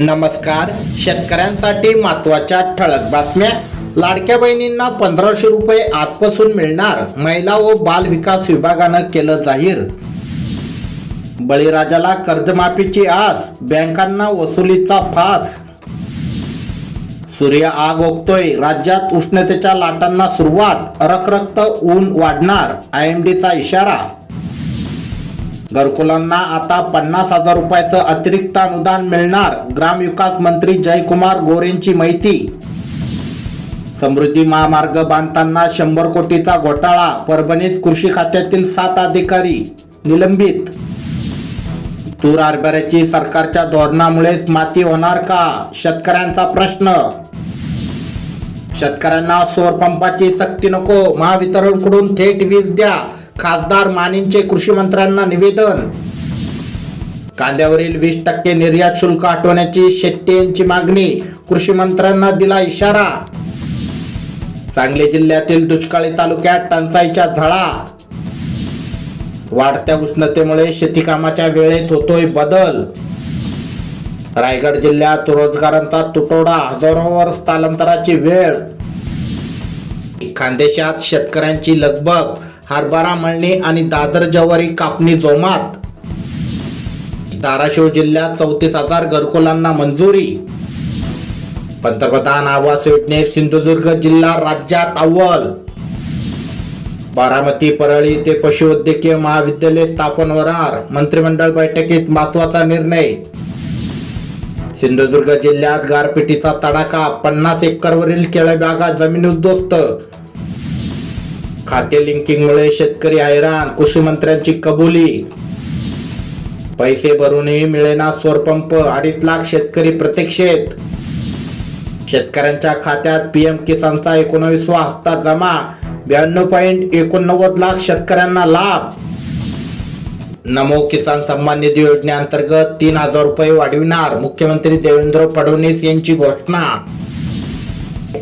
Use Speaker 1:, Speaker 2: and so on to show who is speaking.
Speaker 1: नमस्कार. शेतकऱ्यांसाठी महत्त्वाच्या ठळक बातम्या. लाडक्या बहिणींना पंधराशे रुपये आजपासून मिळणार. महिला व बाल विकास विभागानं केलं जाहीर. बळीराजाला कर्जमाफीची आस. बँकांना वसुलीचा फास. सूर्य आग ओकतोय. राज्यात उष्णतेच्या लाटांना सुरुवात. रखरखत ऊन वाढणार. आय एम डीचा इशारा. घरकुलांना आता पन्नास हजार रुपयाचं अतिरिक्त अनुदान मिळणार ग्रामविकास मंत्री जयकुमार गोरेंची माहिती. समृद्धी महामार्ग बांधताना शंभर कोटीचा घोटाळा परभणीत कृषी खात्यातील सात अधिकारी निलंबित. तूर हरभऱ्याची सरकारच्या धोरणामुळेच माती होणार का? शेतकऱ्यांचा प्रश्न. शेतकऱ्यांना सौर पंपाची सक्ती नको महावितरणकडून थेट वीज द्या. खासदार मानेंचे कृषी मंत्र्यांना निवेदन. कांद्यावरील वीस टक्के निर्यात शुल्क हटवण्याची शेट्टी यांची मागणी कृषी मंत्र्यांना दिला इशारा. सांगली जिल्ह्यातील दुष्काळी तालुक्यात टंचाईच्या झळा. वाढत्या उष्णतेमुळे शेतीकामाच्या वेळेत होतोय बदल. रायगड जिल्ह्यात रोजगारांचा तुटवडा हजारोवर स्थलांतराची वेळ. खानदेशात शेतकऱ्यांची लगबग हरभरा मळणी आणि दादर जवारी कापणी जोमात. धाराशिव जिल्ह्यात चौतीस हजार घरकुलांना मंजुरी. पंतप्रधान आवास योजनेत सिंधुदुर्ग जिल्हा राज्यात अव्वल. बारामती परळी ते पशुवैद्यकीय महाविद्यालय स्थापन होणार मंत्रिमंडळ बैठकीत महत्त्वाचा निर्णय. सिंधुदुर्ग जिल्ह्यात गारपिटीचा तडाखा पन्नास एकरवरील केळबागा जमीन उद्ध्वस्त. खाते लिंकिंगमुळे शेतकरी हैराण कृषी मंत्र्यांची कबुली. पैसे भरूनही मिळेना स्वरपंप अडीच लाख शेतकरी प्रतीक्षेत. शेतकऱ्यांच्या खात्यात पीएम किसानचा एकोणवीसवा हप्ता जमा ब्याण्णव पॉईंट एकोणनव्वद लाख शेतकऱ्यांना लाभ. नमो किसान सन्मान निधी योजनेअंतर्गत तीन हजार रुपये वाढविणार मुख्यमंत्री देवेंद्र फडणवीस यांची घोषणा.